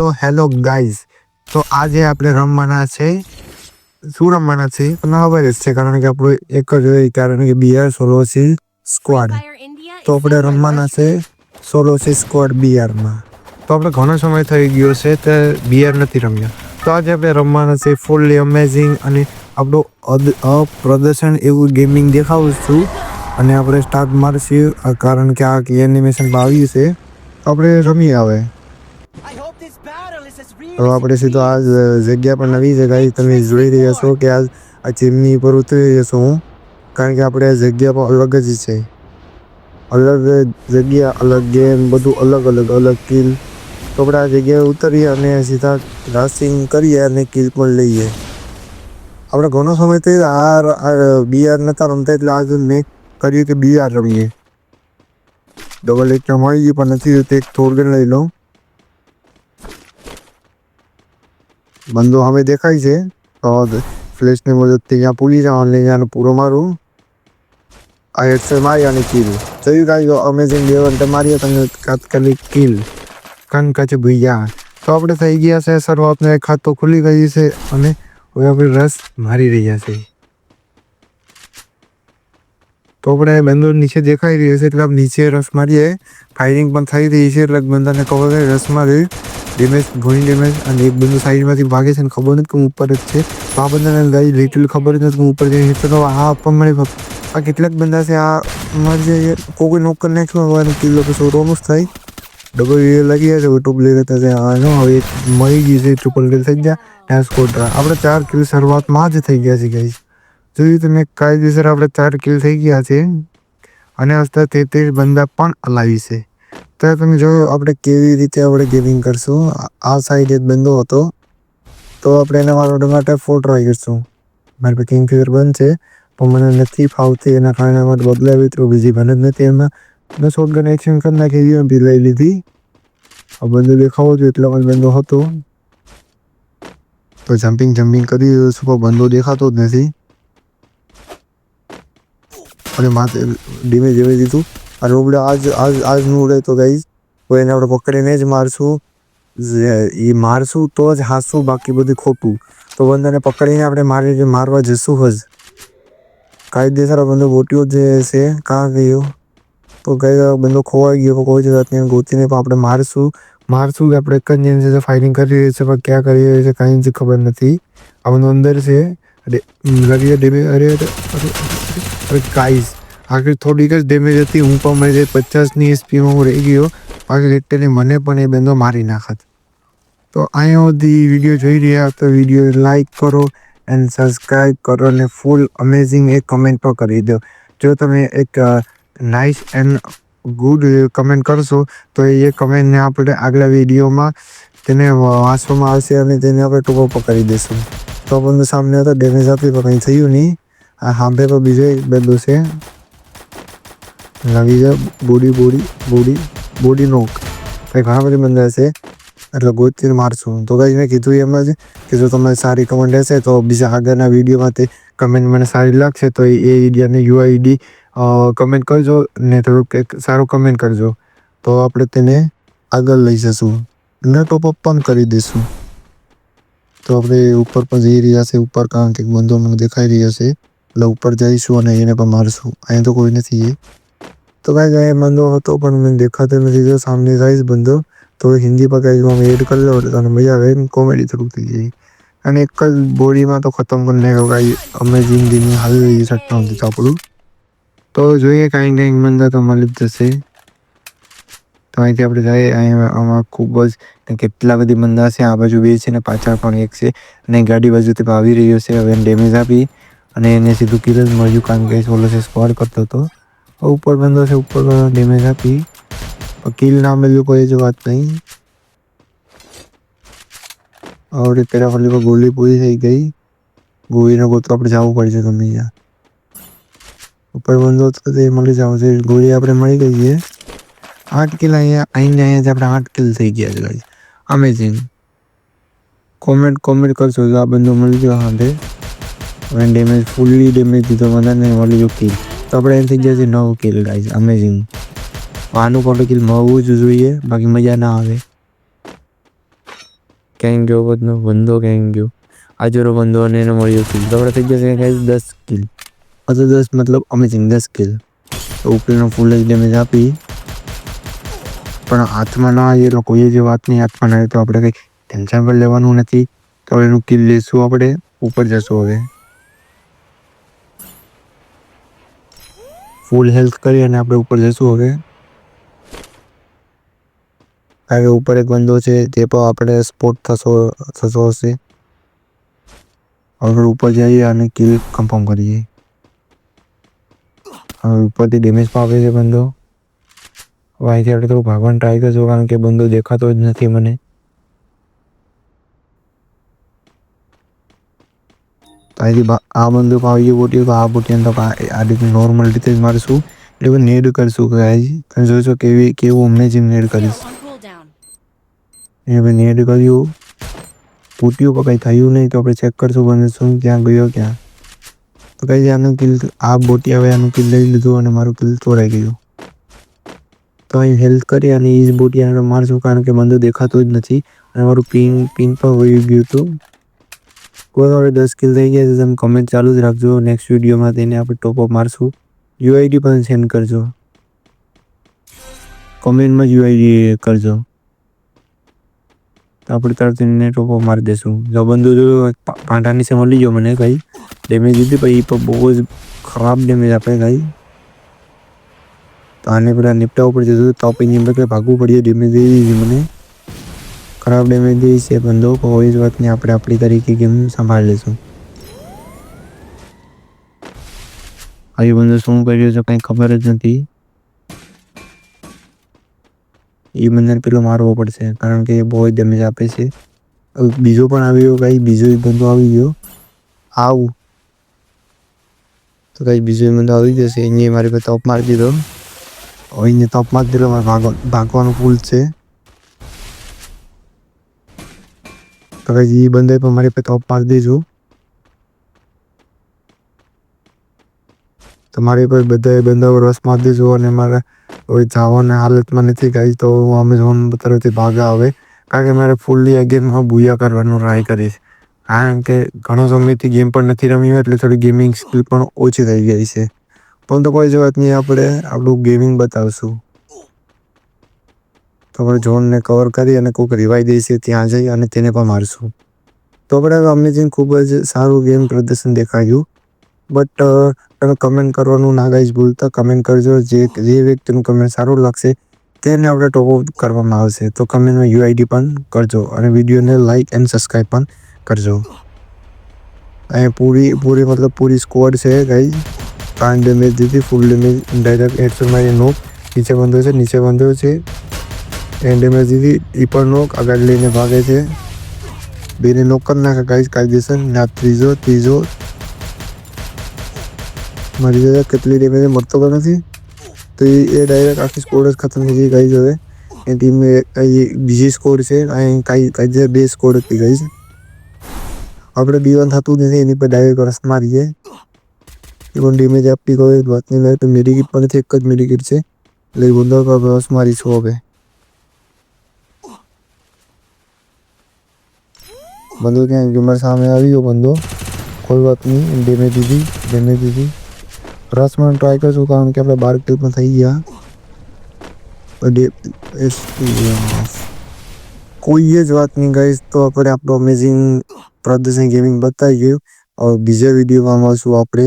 તો hello guys તો આજે આપણે રમવાના છે. શું રમવાના છે? તમને ખબર જ છે કારણ કે આપણું એક જ હોય કારણ કે બિયર સોલો છે સ્ક્વોડ. તો આપણે રમવાના છે સોલો છે સ્ક્વોડ બિયરમાં તો આપણે ઘણો સમય થઈ ગયો છે તે બિયર નથી રમ્યા. તો આજે આપણે રમવાના છે ફૂલ્લી અમેઝિંગ અને આપણું અદ- અપ્રદર્શન એવું ગેમિંગ દેખાવું છું. અને આપણે સ્ટાર્ટ મારશું કારણ કે આ એનિમેશન આવ્યું છે. આપણે રમીએ હવે. તો આપણે સીધો આ જગ્યા પર નવી જગ્યાએ તમે જોઈ રહ્યા છો કે આ આ ચીમની પર ઉતરી રહ્યો છું હું. કારણ કે આપણે આ જગ્યા પર અલગ જ છે. અલગ જગ્યા, અલગ ગેમ, બધું અલગ અલગ અલગ કિલ. તો આપણે આ જગ્યાએ ઉતરીએ અને સીધા રાસિંગ કરીએ અને કિલ પણ લઈએ. આપણે ઘણો સમયથી આ બીઆર નતા રમતા, એટલે આજે મેં કર્યું કે બીઆર રમીએ. ડબલ એક મળી ગયું પણ નથી, તો એક થોડું લઈ લઉં. બંદો હવે દેખાય છે. તો ફ્લેશની મદદથી ત્યાં પૂરી જવાનું જવાનું પૂરો મારું. આ હેડસે મારી અને કિલ થયું કાંઈ અમેઝિંગ લેવલ મારીએ તમને તાત્કાલિક કિલ કન કચ ભૈયા. તો આપણે થઈ ગયા છે, શરૂઆતનો એક ખાતું ખુલી ગઈ છે અને હવે આપણે રસ મારી રહ્યા છે. તો આપણે બંદો નીચે દેખાઈ રહ્યો છે, એટલે આપણે નીચે રસ મારીએ. ફાયરિંગ પણ થઈ રહી છે, એટલે બંદાને ખબર છે રસ મારી. ડેમેજ ઘણી ડેમેજ અને એક બંદો સાઈડમાંથી ભાગે છે અને ખબર નથી કે હું ઉપર જ છે. તો આ બંદાને ગઈ લિટલ ખબર જ નથી હું ઉપર જઈ તો આ આપવા મળે આ કેટલાક બંદા છે. આ મારી જાય કોઈ નોક કરી નાખ્યો હવે કિલ્લો તો સો રોમસ થાય. ડબલ એ લાગી જાય છે. ટૂપ લઈ લેતા છે આ નો, હવે મળી ગઈ છે. ટ્રિપલ કિલ થઈ ગયા. ત્યાં સ્કોર આપણે ચાર કિલ શરૂઆતમાં જ થઈ ગયા છે ગાઈઝ જોયું તમે, કાયદેસર આપણે ચાર કિલ થઈ ગયા છે. અને હસ્તા તેત્રીસ બંદા પણ અલાવી છે. તો તમે જોયું, આપણે કેવી રીતે આપણે ગેમિંગ કરશું? આ- સાઈડ એક બંધો હતો. તો આપણે એના માટે માટે ફોર ટ્રાય કરશું મારી પાસે બંધ છે, પણ મને નથી ફાવતી. એના કારણે માટે બદલાવી તો બીજી બને જ નથી. એમાં મેં શોર્ટ ગન એક્શન કરી નાખી યુએમપી લઈ લીધી. આ બંદો દેખાવો જોઈએ, એટલો જ બંદો હતો. તો જમ્પિંગ જમ્પિંગ કરી રહ્યો છું, પણ બંદો દેખાતો જ નથી. અને માથે ધીમે ધીમે દીધું. અને ઉડે આજ આજ આજનું ઉડે તો ગઈ તો એને આપણે પકડીને જ મારશું એ મારશું તો જ હાસું બાકી બધું ખોટું તો બંદાને પકડીને આપણે મારી મારવા જશું જ કાયદેસર આ બંદો ગોટ્યો જે છે કાં ગયો તો ગયો બંદો ખોવાઈ ગયો કોઈ જાતને ગોતીને પણ આપણે મારશું મારશું કે આપણે એક જ જેમ છે ફાયરિંગ કરી રહ્યો છે પણ ક્યાં કરી રહ્યો છે કાંઈ જ ખબર નથી આ બંદો અંદર છે અરે લગી ડેબે અરે અરે અરે ગાઈસ આગળ થોડીક જ ડેમેજ હતી, હું પણ મારી પચાસની એસપીમાં હું રહી ગયો, બાકી એટલે મને પણ એ બંદો મારી નાખત. તો અહીંયા સુધી વીડિયો જોઈ રહ્યા તો વીડિયો લાઈક કરો એન્ડ સબસ્ક્રાઈબ કરો અને ફૂલ અમેઝિંગ એક કમેન્ટ પણ કરી દો. જો તમે એક નાઇસ એન્ડ ગુડ કમેન્ટ કરશો, તો એ કમેન્ટને આપણે આગલા વિડીયોમાં તેને વાંચવામાં આવશે અને તેને આપણે ટૂંકો પર કરી દઈશું તો પણ સામને હતો ડેમેજ આપી પણ કંઈ થયું નહીં. આ સાંભળે પણ બીજો એક બંદો છે. લાગી જાય. Body body body body knock. કંઈ ઘણા બધી બંદા છે. એટલે ગોતીને મારશું. તો કંઈ મેં કીધું એમ જ કે જો તમને સારી કમેન્ટ હશે તો બીજા આગળના વિડીયોમાં તે કમેન્ટ મને સારી લાગશે, તો એ એરિયાને યુઆઈડી કમેન્ટ કરજો ને થોડુંક એક સારું કમેન્ટ કરજો. તો આપણે તેને આગળ લઈ જશું. ને ટોપઅપ પણ કરી દઈશું. તો આપણે ઉપર પણ જઈ રહ્યા છે, ઉપર કારણ કે બંધો દેખાઈ રહ્યો છે. એટલે ઉપર જઈશું અને એને પણ મારશું. અહીંયા તો કોઈ નથી એ. તો કાંઈ કાંઈ બંધો હતો, પણ મને દેખાતો નથી. જો સામને સાઈઝ બંધો, તો હિન્દી પર કાંઈ અમે એડ કરી લો એટલે તને મજા આવે કોમેડી થોડુંક થઈ જાય. અને એક જ બોડીમાં તો ખતમ કરી નાખ્યો કાંઈ અમે જિંદગીની હાલ રહી શકતા નથી આપણું. તો જોઈએ કાંઈ કાંઈક બંધા તો મળી જશે. તો અહીંથી આપણે જઈએ. અહીંયા આમાં ખૂબ જ કેટલા બધી બંદા છે. આ બાજુ બે છે ને પાછળ પણ એક છે. અને ગાડી બાજુથી આવી રહ્યો છે. હવે ડેમેજ આપી અને એને સીધું કિલ જ મળ્યું કારણ કે સોલો છે સ્કોર કરતો હતો. ઉપર બંધો છે ઉપર ડેમેજ આપી કિલ ના મળ્યું કોઈ જ વાત નહીં હવે પેલા ફરી પર ગોલી પૂરી થઈ ગઈ ગોળીનો ગોતો આપણે જવું પડશે તમે અહીંયા ઉપર બંધો તો તે મળી જાવ છે ગોળી આપણે મળી ગઈ છે આઠ કિલ અહીંયા આઈને અહીંયા જ આપણે આઠ કિલ થઈ ગયા છે ગાઈસ અમેઝિંગ કોમેન્ટ કોમેન્ટ કરશો તો આ બંધો મળી ગયો હાથે હવે ડેમેજ ફૂલ્લી ડેમેજ દીધો મને મળી ગયો કિલ તો આપણે એમ થઈ જશે નવ કિલ ગાઈઝ અમેઝિંગ આનું પણ કિલ મળવું જ જોઈએ. બાકી મજા ના આવે. ક્યાંય ગયો બધનો? બંધો ક્યાંય ગયો? આજરો બંધો અને એને મળ્યો કિલ તો આપણે થઈ જશે ગાઈઝ દસ કિલ અથવા દસ મતલબ અમેઝિંગ દસ કિલ તો ઉપરનો ફૂલ જ ડેમેજ આપી. પણ હાથમાં ના આવી એટલે કોઈ જે વાત નહીં. હાથમાં ના આવી તો આપણે કંઈ ટેન્શન પણ લેવાનું નથી. તો એનું કિલ લઈશું આપણે. ઉપર જશું હવે. ફૂલ હેલ્થ કરી અને આપણે ઉપર જઈશું હવે. કારણ કે ઉપર એક બંદો છે, તે પણ આપણે સ્પોટ થશો થશો હશે. હવે ઉપર જઈએ અને કિલ કન્ફર્મ કરીએ. હવે ઉપરથી ડેમેજ પણ આપે છે બંદો. હવે અહીંથી આપણે થોડું ભાગવાનું ટ્રાય કરશું, કારણ કે બંદો દેખાતો જ નથી મને. અહીંથી આ બંદો પણ આવી બોટી આ બોટીને તો આ રીતે નોર્મલ રીતે જ મારશું એટલે નેડ કરશું ગાઈઝ તમે જોશો કેવી કેવું અમેઝિંગ નેડ કરીશ એ ભાઈ નેડ કર્યું પૂટ્યું પણ કંઈ થયું નહીં તો આપણે ચેક કરશું બંને શું ક્યાં ગયો ક્યાં તો કઈ આનું કિલ આ બોટી હવે આનું કિલ લઈ લીધું અને મારું કિલ ચોરાઈ ગયું તો અહીં હેલ્થ કરી અને એ જ બોટી આપણે મારશું કારણ કે બંદો દેખાતો જ નથી અને મારું પિન પિન પણ વહી ગયું હતું કોઈ હવે દસ કિલ થઈ ગયા છે, તમે કમેન્ટ ચાલુ જ રાખજો. નેક્સ્ટ વિડીયોમાં તેને આપણે ટોપઅપ મારશું. યુઆઈડી પણ સેન્ડ કરજો. કમેન્ટમાં જ યુઆઈડી કરજો. તો આપણે તરત એને ટોપો મારી દેશું. જો બંધુ જો પાંઠાની પાંટા લઈ ગયો મને કઈ ડેમેજ દીધી પછી પણ બહુ જ ખરાબ ડેમેજ આપે કઈ તો આને પેલા નિપટા ઉપર જતું તો પછી એમ ભાગવું પડ્યું ડેમેજ દીધી મને. ખરાબ ડેમેજ છે પણ પણ હોય જ વાતને આપણે આપણી તરીકે ગેમ સંભાળી લઈશું? આવી બંદો શું કર્યું છે કંઈ ખબર જ નથી. એ બંદર પેલો મારવો પડશે કારણ કે એ બહુ જ ડેમેજ આપે છે. બીજો પણ આવ્યો કઈ બીજો બંદો આવી ગયો. આવું. તો કઈ બીજો બંધો આવી જશે એને મારી પાસે ટોપ મારી દીધો. હવે એને ટોપ મારી દીધો મારે ભાગવા ભાગવાનું ફૂલ છે. તો કઈ એ બંદે પણ મારી પાસે ટોપ મારી દેજો. તો મારી પાસે બધા બંદા પર વસ મારી અને મારે હવે જવાના હાલતમાં નથી ગઈ તો હું અમેઝોન તરફથી ભાગા આવે કારણ કે મારે ફૂલ્લી આ ગેમમાં બુયા કરવાનો ટ્રાય કરીશ. કારણ કે ઘણો સમયથી ગેમ પણ નથી રમી એટલે થોડી ગેમિંગ સ્કિલ પણ ઓછી થઈ ગઈ છે. પણ તો કોઈ જ વાત નહીં, આપણે આપણું ગેમિંગ બતાવશું. આપણે ઝોનને કવર કરી અને કોઈક રિવાઈ દઈશું ત્યાં જઈ અને તેને પણ મારશું. તો આપણે અમેઝિંગ ખૂબ જ સારું ગેમ પ્રદર્શન દેખાયું બટ તમે કમેન્ટ કરવાનું ના ગાઈશ ભૂલતા કમેન્ટ કરજો. જે જે વ્યક્તિનું કમેન્ટ સારું લાગશે, તેને આપણે ટોપ કરવામાં આવશે. તો કમેન્ટમાં યુઆઈડી પણ કરજો અને વિડીયોને લાઇક એન્ડ સબસ્ક્રાઈબ પણ કરજો. અહીંયા પૂરી પૂરી મતલબ પૂરી સ્કોડ છે ગાઈ પાંચ ડેમેજ દીધી ફૂલ ડેમેજ ડાયરેક્ટ હેડશોટ મારી નોક નીચે બંધો છે, નીચે બંધો છે. એ ડેમેજ દીધી એ પણ નોક આગળ લઈને ભાગે છે બેને નોક કરી નાખે ગાઈસ કાયદેસર ના ત્રીજો ત્રીજો મારી જગ્યા કેટલી ડેમેજ મળતો પણ નથી તો એ ડાયરેક્ટ આખી સ્કોર જ ખતમ થઈ ગઈ ગઈ હવે એ ટીમ બીજી સ્કોર છે અહીં કાંઈ કાંઈ બે સ્કોર હતી ગઈ આપણે બી વન થતું નથી એની પર ડાયરેક્ટ રસ મારીએ એ પણ ડેમેજ આપી કોઈ વાત નહીં તો મેડિકિટ પણ એક જ મેડિકિટ છે એટલે પર રસ મારીશું હવે બંદો ક્યાં ગયો મારી સામે આવી ગયો બંદો કોઈ વાત નહીં ડેમેજ દીધી ડેમેજ દીધી રસમાં ટ્રાય કરશું કારણ કે આપણે બાર કિલ પણ થઈ ગયા પણ ડે- એ- કોઈ જ વાત નહીં ગઈશ તો આપણે આપણું અમેઝિંગ પ્રદર્શન ગેમિંગ બતાવી ગયું હવે બીજા વિડીયોમાં મળશું આપણે